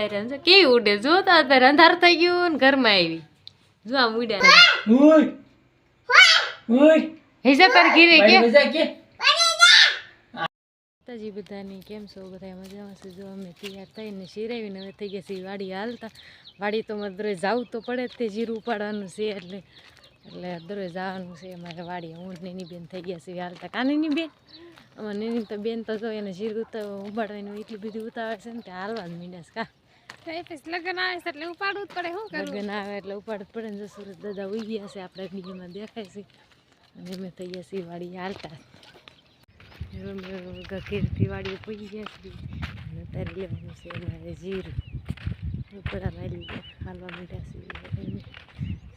ઉતાર્યા જો કેવી ઉડે? જો તો અત્યારે અંધાર થઈ ગયું ને ઘરમાં આવી. જો આમ ઉડ્યા હિસાબ પર ઘીરે કે? માતાજી બધાની કેમ છો? બધા મજામાં છે? જો અમે તૈયાર થઈને શિરાવીને હવે થઈ ગયા છીએ વાડી હાલતા. વાડી તો મારે દરરોજ જવું તો પડે જ તે જીરું ઉપાડવાનું છે એટલે એટલે દરરોજ જવાનું છે. અમારે વાડી હું નેની બેન થઈ ગયા છીએ હાલતા કાનીની બેન અમારે નેની તો બેન તો જો એને જીરું તો ઉપાડવાનું એટલી બધી ઉતાવળ છે ને કે હાલવા જ છે કા? લગ્ન આવે એટલે ઉપાડવું જ પડે, શું લગ્ન આવે એટલે ઉપાડ પડે ને દાદા ઉઈ છે, આપણે ડીગીમાં દેખાય છે. અને અમે થઈ ગયા છીએ હાલતા. કીર્તિ વાડીએ પૂજી ગયા છીએ. અને અત્યારે લેવાનું છે મારે જીરું. ઉપડા લાવી હાલવા મીઠા છીએ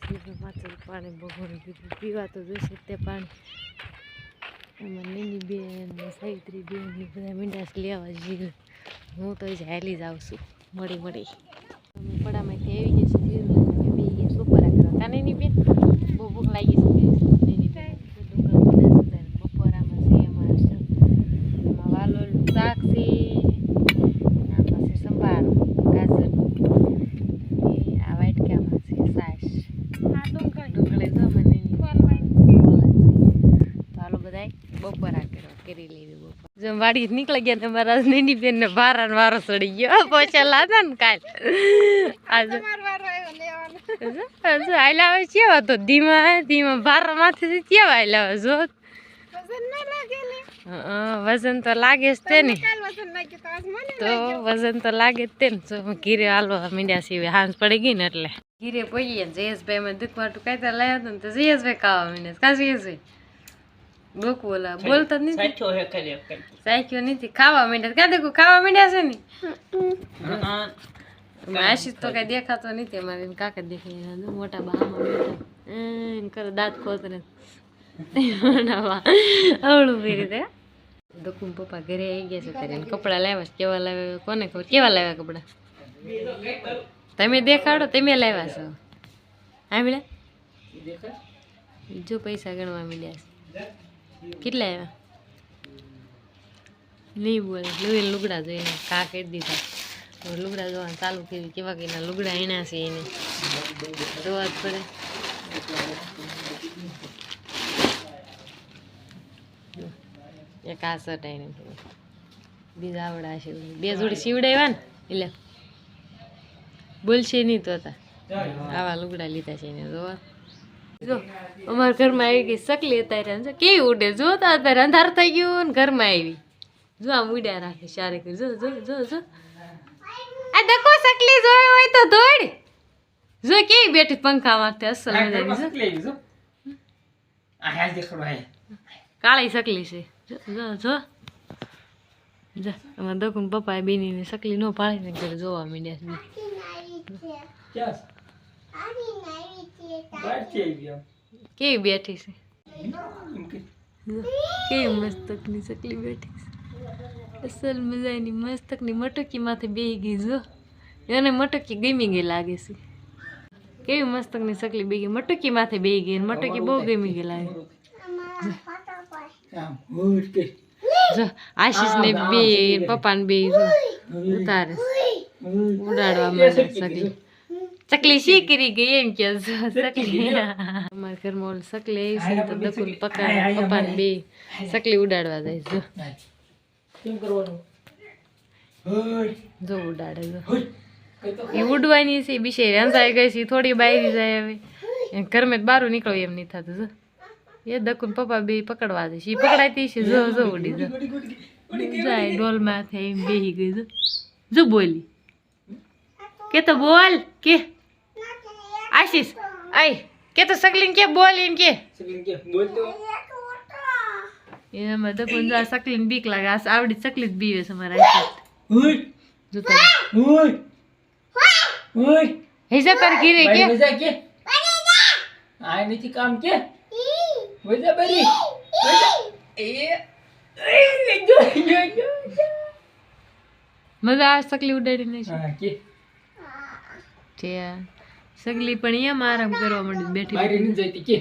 જીરું માથું પાણી બગોળું કીધું, પીવા તો જોઈશે તે પાણી. એમાં નીની બેન સાવિત્રી બેન બધા મીંડાસ લેવા જીરું હું તો જ હાલી જાઉં છું. મળી મળી. પડામાંથી આવી ગઈ છે બપોરા કરવા. કાનેની બેન બહુ ભૂખ લાગી છે નીની બેન ડુંગળા મીંડા છે બપોરામાં છે અમારે જો એમાં વાલોળનું શાક છે આ પાસે સંભારો ગાજરનું એ આ વાટકામાં છે સાસ હા ડુંગળી ડુંગળી તો મને નહીં ફોલવાઈ તો હાલો બધાય બપોરા કરવા કરી લેવી બપોર જેમ વાડી નીકળી ગયા ને મારા નેની બેન ને ભારા ને વારો ચડી ગયો. પોચા લાદા ને કાલ. હાલ્યા આવે કેવા તો ધીમા ધીમા ભારા માથે કેવા હાલ્યા આવે જો. વજન તો લાગે જ તે ને. તો મને વજન તો લાગે જ તે ને ઘીરે હાલવા મીંડ્યા સિવાય હાંસ પડી ગઈ ને એટલે. ઘીરે પડીએ જયેશભાઈ અમે દુઃખ માટું કાંઈ લાવ્યા હતા ને તો જયેશભાઈ ખાવા મીંડ્યા કા જયેશભાઈ? ડોકું ઓલા બોલતા જ નથી. સાચો હે કરે સાચો નથી. ખાવા માંડ્યા ક્યાં દેખું? ખાવા માંડ્યા છે ને? આશીષ તો કઈ દેખાતો નથી. અમારે કાકા દેખાય મોટા બામાં બેઠા. એમ કરે દાંત ખોતરે. અવળું ફેરી દે દુકુમ પપ્પા ઘરે આવી ગયા છે ત્યારે કપડાં લાવ્યા છે. કેવા લાવ્યા કોને ખબર? કેવા લાવ્યા કપડાં? તમે દેખાડો તમે લાવ્યા છો. હા મળ્યા જો પૈસા ગણવા મળ્યા છે. કેટલા આવ્યા? નહીં બોલે. લોહી લુગડા જોઈને કા કરી દીધા. લુગડા જોવાનું ચાલુ કર્યું. કેવા કેના લુગડા એના છે એને. જોવા જ પડે. એક આ શર્ટ આવીને બીજા આવડા છે બે જોડી સીવડાવ્યા ને? એટલે. બોલશે નહીં તો હતા. આવા લુગડા લીધા છે એને જોવા. જો અમારા ઘરમાં આવી ગઈ સકલી અત્યારે કેવી ઉડે? જો તો અત્યારે અંધાર થઈ ગયું ને ઘરમાં આવી. જો આમ ઉડ્યા રાખે સારે કરી જો જો જો જો. આ દકો સકલી જોઈ હોય તો દોડ જો કેવી બેઠી પંખા માથે અસલ મજાની જો. કાળી સકલી છે. જો જો જો. જો અમારા દકુન પપ્પા બેનીને સકલી નો પાડીને ઘરે જોવા માંડ્યા છે. કેવી બેઠી છે? કેવી મસ્તકની ચકલી બેઠી છે? અસલ મજાની મસ્તકની મટકી માથે બેહી ગઈ જો. એને મટકી ગમી ગઈ લાગે છે. કેવી મસ્તકની ચકલી બેહી ગઈ? મટકી માથે બેહી ગઈ અને મટકી બહુ ગમી ગઈ લાગે. જો આશીષ ને બે પપ્પા ને બે જો. ઉતારે ઉડાડવા માંડે સકલી ચકલી શી કરી ગઈ એમ કે જો સકલી અમારા ઘરમાં ઓલી સકલી આવી છે તો દકુન પકા પપ્પા બે સકલી ઉડાડવા જાય જો કેમ કરવાનું જો ઉડાડે જો એ ઉડવાની છે બિચારી અંજાઈ ગઈ છે થોડી બાયરી જાય હવે ઘરમાં બારું નીકળો એમ નહીં થતું જો એ દકુન પપ્પા બે પકડવા છે એ પકડાતી છે જો જો ઉડી જો જાય ડોલ માથે એમ બેહી ગઈ જો જો બોલી કે તો બોલ કે આશીષ આય કે તો સકલીન કે બોલ એમ કે. સગીન કે બોલ તો. એમાં દકુન જો આ સકલીન બીક લાગે. આ આવડી સકલી જ બીવે છે મારા આશીષ. જોતા હોટ હોટ હિસાબ પર ઘીરે કે? મજા કે? આ નથી કામ કે? મજા બરી? એ એ મજા આ સકલી ઉડાડી નહીં હા કે. છે સગલી પણ અહીંયા આરામ કરવા માંડી બેઠી બારી નથી જતી કે?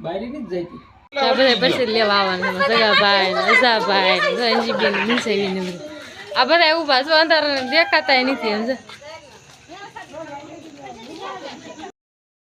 બારી નથી જતી? આ બધા પછી લેવા આવવાના સગા ભાઈ ને અસા ભાઈ ને અંજીબેન નિશાવી આ બધા એવું પાછું અંધારા દેખાતા નથી સમજે